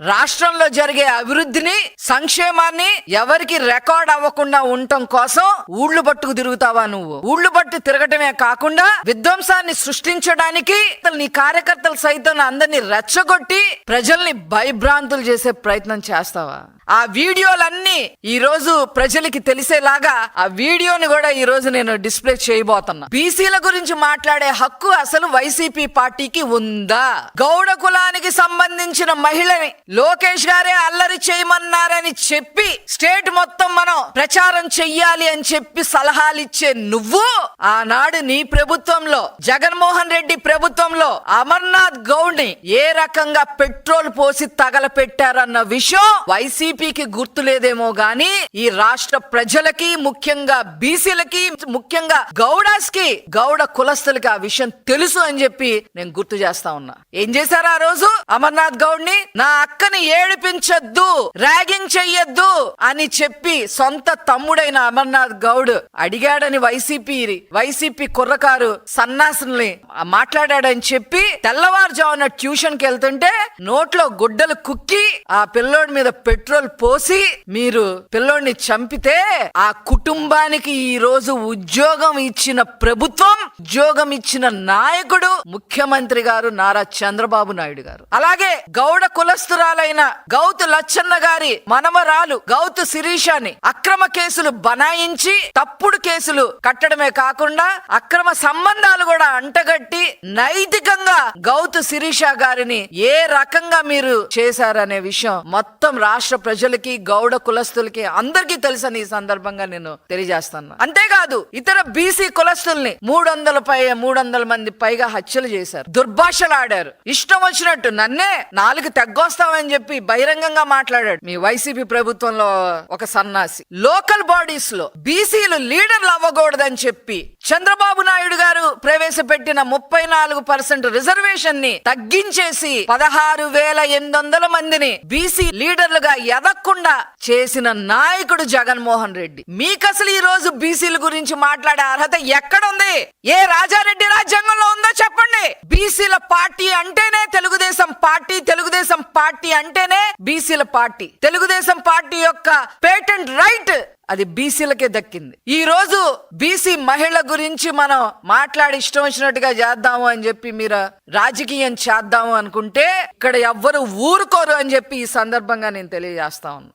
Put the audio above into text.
రాష్ట్రంలో జరిగే అభివృద్ధిని సంక్షేమాన్ని ఎవరికి రికార్డ్ అవ్వకుండా ఉండటం కోసం ఊళ్ళు పట్టుకు తిరుగుతావా నువ్వు? ఊళ్ళు పట్టు తిరగటమే కాకుండా విధ్వంసాన్ని సృష్టించడానికి నీ కార్యకర్తలు సైతం అందరినీ రెచ్చగొట్టి ప్రజల్ని భయభ్రాంతులు చేసే ప్రయత్నం చేస్తావా? ఆ వీడియోలన్నీ ఈ రోజు ప్రజలకి తెలిసేలాగా ఆ వీడియోని కూడా ఈ రోజు నేను డిస్ప్లే చేయబోతున్నా. బీసీల గురించి మాట్లాడే హక్కు అసలు వైసీపీ పార్టీకి ఉందా? గౌడ కులానికి సంబంధించిన మహిళని లోకేష్ గారే అల్లరి చేయమన్నారని చెప్పి స్టేట్ మొత్తం మనం ప్రచారం చెయ్యాలి అని చెప్పి సలహాలు ఇచ్చే నువ్వు ఆనాడు నీ ప్రభుత్వంలో జగన్మోహన్ రెడ్డి ప్రభుత్వంలో అమర్నాథ్ గౌడ్ని ఏ రకంగా పెట్రోల్ పోసి తగలపెట్టారన్న విషయం వైసీపీకి గుర్తులేదేమో గాని ఈ రాష్ట్ర ప్రజలకి ముఖ్యంగా బీసీలకి ముఖ్యంగా గౌడాస్కి గౌడ కులస్తులకి ఆ విషయం తెలుసు అని చెప్పి నేను గుర్తు చేస్తా ఉన్నా. ఏం చేశారు ఆ రోజు అమర్నాథ్ గౌడ్ని నా అక్కని ఏడిపించొద్దు ర్యాగింగ్ చెయ్యొద్దు అని చెప్పి సొంత తమ్ముడైన అమర్నాథ్ గౌడ్ అడిగాడని వైసీపీ వైసీపీ కుర్రకారు సన్నాసుల్ని మాట్లాడాడని చెప్పి తెల్లవారుజామున ట్యూషన్కి వెళ్తుంటే నోట్లో గుడ్డలు కుక్కి ఆ పిల్లోడి మీద పెట్రోల్ పోసి మీరు పిల్లోడిని చంపితే ఆ కుటుంబానికి ఈ రోజు ఉద్యోగం ఇచ్చిన ప్రభుత్వం ఉద్యోగం ఇచ్చిన నాయకుడు ముఖ్యమంత్రి గారు నారా చంద్రబాబు నాయుడు గారు. అలాగే గౌడ కులస్తురాలైన గౌతు లచ్చన్న గారి మనమరాలు గౌతు శిరీషాని అక్రమ కేసులు బనాయించి తప్పుడు కేసులు కట్టడమే కాకుండా అక్రమ సంబంధాలు కూడా అంటగట్టి నైతికంగా గౌతు శిరీష గారిని ఏ రకంగా మీరు చేశారనే విషయం మొత్తం రాష్ట్ర ప్రజలకి గౌడ కులస్తులకి అందరికీ తెలుసని ఈ సందర్భంగా నేను తెలియజేస్తాను. అంతేకాదు ఇతర బీసీ కులస్తుల్ని మూడు వందల పై మూడు వందల మంది పైగా హత్యలు చేశారు. దుర్భాషలాడారు. ఇష్టం వచ్చినట్టు నన్నే నాలుగు తెగ్గొస్తా తెగ్గొస్తామని చెప్పి బహిరంగంగా మాట్లాడాడు. మీ వైసీపీ ప్రభుత్వంలో ఒక సన్నాసి. లోకల్ బాడీస్లో బీసీలు లీడర్లు అవ్వకూడదని చెప్పి చంద్రబాబు నాయుడు గారు ప్రవేశపెట్టిన ముప్పై నాలుగు పర్సెంట్ రిజర్వేషన్ని తగ్గించేసి పదహారు వేల ఎనిమిది వందల మందిని బీసీ లీడర్లుగా ఎదక్కుండా చేసిన నాయకుడు జగన్మోహన్ రెడ్డి. మీకు అసలు ఈ రోజు బీసీల గురించి మాట్లాడే అర్హత ఎక్కడుంది? ఏ రాజారెడ్డి రాజ్యాంగంలో ఉందో చెప్పండి. బీసీల పార్టీ అంటేనే తెలుగుదేశం పార్టీ తెలుగుదేశం పార్టీ అంటేనే బీసీల పార్టీ. తెలుగుదేశం పార్టీ యొక్క పేటెంట్ రైట్ అది బీసీలకే దక్కింది. ఈ రోజు బీసీ మహిళ గురించి మనం మాట్లాడి ఇష్టం వచ్చినట్టుగా చేద్దాము అని చెప్పి మీరు రాజకీయం చేద్దాము అనుకుంటే ఇక్కడ ఎవ్వరు ఊరుకోరు అని చెప్పి ఈ సందర్భంగా నేను తెలియజేస్తా ఉన్నాను